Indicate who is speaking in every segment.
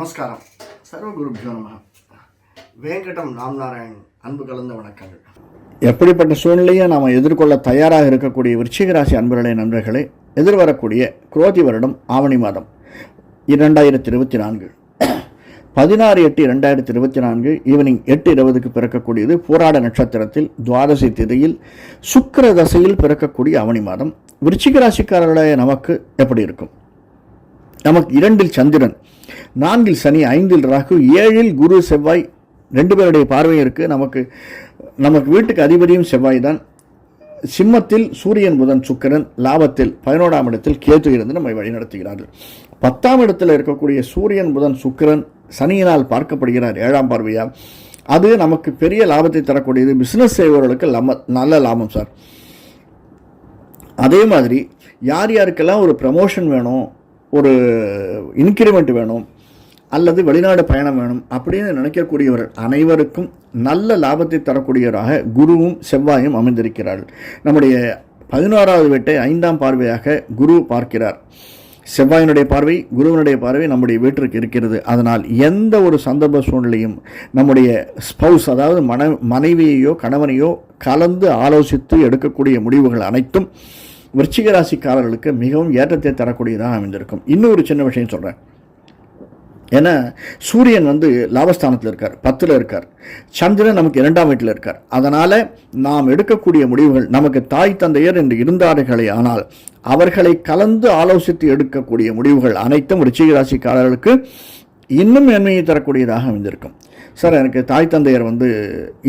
Speaker 1: நமஸ்காரம். சர்வகுருப்ஜோ நம. வேங்கடம் ராம்நாராயண் அன்பு கலந்த வணக்கங்கள். எப்படிப்பட்ட சூழ்நிலையை நாம் எதிர்கொள்ள தயாராக இருக்கக்கூடிய விருச்சிகராசி அன்பர்களே நண்பர்களே எதிர்வரக்கூடிய குரோதி வருடம் ஆவணி மாதம் இரண்டாயிரத்தி இருபத்தி நான்கு பதினாறு எட்டு இரண்டாயிரத்தி இருபத்தி நான்கு ஈவினிங் எட்டு இருபதுக்கு பிறக்கக்கூடியது போராட நட்சத்திரத்தில் துவாதசி திதியில் சுக்கர தசையில் பிறக்கக்கூடிய அவனி மாதம். விருச்சிக ராசிக்காரர்களே நமக்கு எப்படி இருக்கும்? நமக்கு இரண்டில் சந்திரன் நான்கில் சனி ஐந்தில் ராகு ஏழில் குரு செவ்வாய். ரெண்டு பேருடைய பார்வையும் இருக்குது நமக்கு நமக்கு வீட்டுக்கு அதிபதியும் செவ்வாய் தான். சிம்மத்தில் சூரியன் புதன் சுக்கிரன் லாபத்தில் பதினோராம் இடத்தில் கேத்து இருந்து நம்மை வழிநடத்துகிறார்கள். பத்தாம் இடத்தில் இருக்கக்கூடிய சூரியன் புதன் சுக்கிரன் சனியினால் பார்க்கப்படுகிறார் ஏழாம் பார்வையால் அது நமக்கு பெரிய லாபத்தை தரக்கூடியது. பிஸ்னஸ் செய்பவர்களுக்கு லம நல்ல லாபம் சார் அதே மாதிரி யார் யாருக்கெல்லாம் ஒரு ப்ரமோஷன் வேணும் ஒரு இன்க்ரிமெண்ட் வேணும் அல்லது வெளிநாடு பயணம் வேணும் அப்படின்னு நினைக்கக்கூடியவர்கள் அனைவருக்கும் நல்ல லாபத்தை தரக்கூடியவராக குருவும் செவ்வாயும் அமைந்திருக்கிறார்கள் நம்முடைய பதினோராவது வீட்டை ஐந்தாம் பார்வையாக குரு பார்க்கிறார். செவ்வாயினுடைய பார்வை குருவினுடைய பார்வை நம்முடைய வீட்டிற்கு இருக்கிறது. அதனால் எந்த ஒரு சந்தர்ப்ப சூழ்நிலையும் நம்முடைய ஸ்பௌஸ் அதாவது மன மனைவியையோ கணவனையோ கலந்து ஆலோசித்து எடுக்கக்கூடிய முடிவுகள் அனைத்தும் விருச்சிக ராசிக்காரர்களுக்கு மிகவும் ஏற்றத்தை தரக்கூடியதாக அமைந்திருக்கும். இன்னொரு சின்ன விஷயம் சொல்கிறேன் ஏன்னா சூரியன் வந்து லாபஸ்தானத்தில் இருக்கார் பத்தில் இருக்கார். சந்திரன் நமக்கு இரண்டாம் வீட்டில் இருக்கார். அதனால் நாம் எடுக்கக்கூடிய முடிவுகள் நமக்கு தாய் தந்தையர் என்று இருந்தார்களே ஆனால் அவர்களை கலந்து ஆலோசித்து எடுக்கக்கூடிய முடிவுகள் அனைத்தும் ரிச்சிகராசிக்காரர்களுக்கு இன்னும் மேன்மையை தரக்கூடியதாக அமைந்திருக்கும். சார் எனக்கு தாய் தந்தையர் வந்து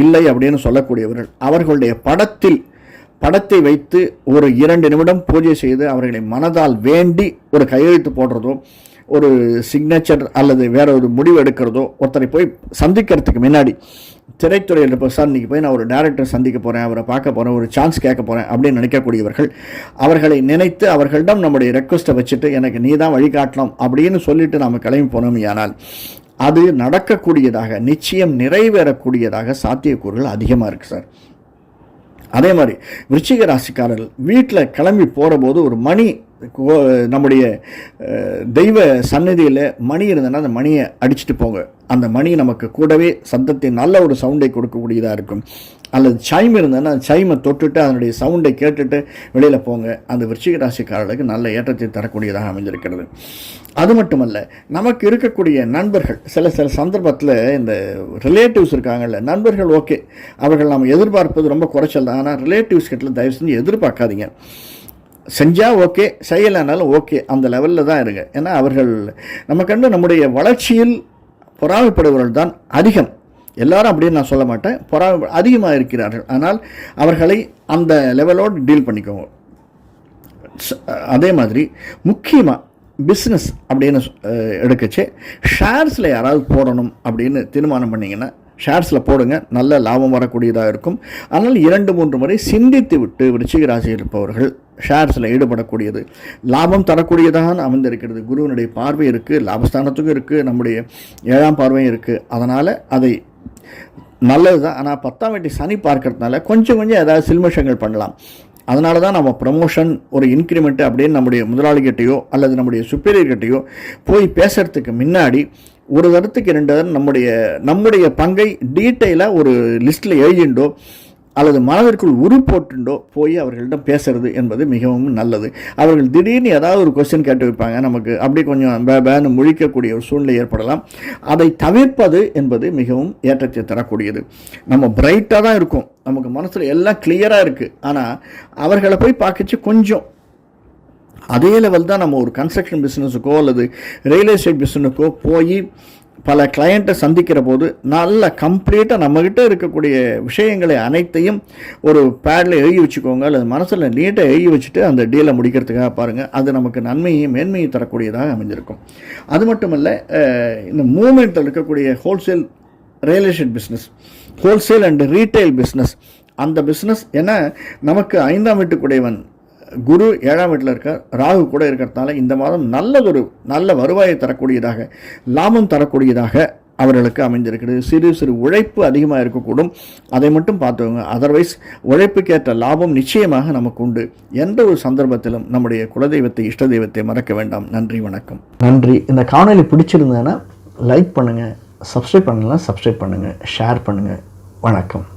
Speaker 1: இல்லை அப்படின்னு சொல்லக்கூடியவர்கள் அவர்களுடைய படத்தில் படத்தை வைத்து ஒரு இரண்டு நிமிடம் பூஜை செய்து அவர்களை மனதால் வேண்டி ஒரு கையெழுத்து போடுறதோ ஒரு சிக்னேச்சர் அல்லது வேற ஒரு முடிவு எடுக்கிறதோ ஒருத்தரை போய் சந்திக்கிறதுக்கு முன்னாடி திரைத்துறையில் இப்போ சார் இன்றைக்கி போய் நான் ஒரு டேரக்டர் சந்திக்க போகிறேன் அவரை பார்க்க போகிறேன் ஒரு சான்ஸ் கேட்க போகிறேன் அப்படின்னு நினைக்கக்கூடியவர்கள் அவர்களை நினைத்து அவர்களிடம் நம்முடைய ரெக்வஸ்ட்டை வச்சுட்டு எனக்கு நீ தான் வழிகாட்டலாம் அப்படின்னு சொல்லிட்டு நாம் கிளம்பி போனோம் ஆனால் அது நடக்கக்கூடியதாக நிச்சயம் நிறைவேறக்கூடியதாக சாத்தியக்கூறுகள் அதிகமாக இருக்குது சார். அதே மாதிரி விருச்சிக ராசிக்காரர்கள் வீட்டில் கிளம்பி போகிறபோது ஒரு மணி கோ- நம்முடைய தெய்வ சந்நிதியில் மணி இருந்ததுன்னா அந்த மணியை அடிச்சுட்டு போங்க. அந்த மணி நமக்கு கூடவே சத்தத்தை நல்ல ஒரு சவுண்டை கொடுக்கக்கூடியதாக இருக்கும். அல்லது சைம் இருந்ததுன்னா அந்த சைமை தொட்டுட்டு அதனுடைய சவுண்டை கேட்டுட்டு வெளியில் போங்க. அந்த விருச்சிக ராசிக்காரர்களுக்கு நல்ல ஏற்றத்தை தரக்கூடியதாக அமைஞ்சிருக்கிறது அது மட்டுமல்ல நமக்கு இருக்கக்கூடிய நண்பர்கள் சில சில சந்தர்ப்பத்தில் இந்த ரிலேட்டிவ்ஸ் இருக்காங்கல்ல நண்பர்கள் ஓகே அவர்கள் நாம் எதிர்பார்ப்பது ரொம்ப குறைச்சல் தான். ஆனால் ரிலேட்டிவ்ஸ் கிட்ட தயவு செஞ்சு எதிர்பார்க்காதீங்க. செஞ்சால் ஓகே செய்யலைனாலும் ஓகே அந்த லெவலில் தான் இருங்க. ஏன்னா அவர்கள் நம்ம கண்டு நம்முடைய வளர்ச்சியில் பொறாமைப்படுபவர்கள் தான் அதிகம். எல்லாரும் அப்படின்னு நான் சொல்ல மாட்டேன். பொறா அதிகமாக இருக்கிறார்கள் ஆனால் அவர்களை அந்த லெவலோடு டீல் பண்ணிக்கோங்க. அதே மாதிரி முக்கியமாக பிஸ்னஸ் அப்படின்னு எடுக்கச்சு. ஷேர்ஸில் யாராவது போடணும் அப்படின்னு தீர்மானம் பண்ணிங்கன்னா ஷேர்ஸில் போடுங்க. நல்ல லாபம் வரக்கூடியதாக இருக்கும். ஆனால் இரண்டு மூன்று முறை சிந்தித்து விட்டு விருச்சிக ராசியில் இருப்பவர்கள் ஷேர்ஸில் ஈடுபடக்கூடியது. லாபம் தரக்கூடியதாக அமைந்திருக்கிறது. குருவினுடைய பார்வை இருக்குது லாபஸ்தானத்துக்கும் இருக்குது நம்முடைய ஏழாம் பார்வையும் இருக்குது அதனால் அதை நல்லது தான் ஆனால் பத்தாம் வீட்டு சனி பார்க்கறதுனால கொஞ்சம் கொஞ்சம் ஏதாவது சில்மிஷங்கள் பண்ணலாம். அதனால தான் நம்ம ப்ரமோஷன் ஒரு இன்க்ரிமெண்ட்டு அப்படின்னு நம்முடைய முதலாளிகிட்டையோ அல்லது நம்முடைய சுப்பீரியர்கிட்டையோ போய் பேசுகிறதுக்கு முன்னாடி ஒரு தரத்துக்கு ரெண்டு தரம் நம்முடைய நம்முடைய பங்கை டீட்டெயிலாக ஒரு லிஸ்ட்டில் எழுதிண்டோ அல்லது மனதிற்குள் உரு போட்டுண்டோ போய் அவர்களிடம் பேசுறது என்பது மிகவும் நல்லது. அவர்கள் திடீர்னு ஏதாவது ஒரு கொஸ்டின் கேட்டு வைப்பாங்க நமக்கு அப்படி கொஞ்சம் பே பேன்னு முழிக்கக்கூடிய ஒரு சூழ்நிலை ஏற்படலாம். அதை தவிர்ப்பது என்பது மிகவும் ஏற்றத்தை தரக்கூடியது. நம்ம பிரைட்டாக தான் இருக்கும். நமக்கு மனசில் எல்லாம் கிளியராக இருக்குது ஆனால் அவர்களை போய் பார்க்கச்சு கொஞ்சம். அதே லெவல் தான் நம்ம ஒரு கன்ஸ்ட்ரக்ஷன் பிஸ்னஸுக்கோ அல்லது ரியல் எஸ்டேட் பிஸ்னஸுக்கோ போய் பல கிளையண்ட்டை சந்திக்கிற போது நல்ல கம்ப்ளீட்டாக நம்மக்கிட்ட இருக்கக்கூடிய விஷயங்களை அனைத்தையும் ஒரு பேடில் எழுதி வச்சுக்கோங்க. அல்லது மனசில் நீட்டாக எழுதி வச்சுட்டு அந்த டீலை முடிக்கிறதுக்காக பாருங்கள் அது நமக்கு நன்மையும் மேன்மையும் தரக்கூடியதாக அமைஞ்சிருக்கும் அது மட்டுமல்ல இல்லை இந்த மூமெண்ட்டில் இருக்கக்கூடிய wholesale real estate business wholesale and retail business அந்த பிஸ்னஸ் ஏன்னா நமக்கு ஐந்தாம் வீட்டுக்குடையவன் குரு ஏழாம் வீட்டில் இருக்க ராகு கூட இருக்கிறதுனால இந்த மாதம் நல்ல ஒரு நல்ல வருவாயை தரக்கூடியதாக லாபம் தரக்கூடியதாக அவர்களுக்கு அமைந்திருக்கிறது. சிறு சிறு உழைப்பு அதிகமாக இருக்கக்கூடும். அதை மட்டும் பார்த்துக்கோங்க. அதர்வைஸ் உழைப்புக்கேற்ற லாபம் நிச்சயமாக நமக்கு உண்டு. எந்த ஒரு சந்தர்ப்பத்திலும் நம்முடைய குலதெய்வத்தை இஷ்ட தெய்வத்தை மறக்க வேண்டாம். நன்றி வணக்கம். நன்றி. இந்த காணொலி பிடிச்சிருந்தேன்னா லைக் பண்ணுங்கள் சப்ஸ்கிரைப் பண்ணலாம் சப்ஸ்கிரைப் பண்ணுங்கள் ஷேர் பண்ணுங்கள் வணக்கம்.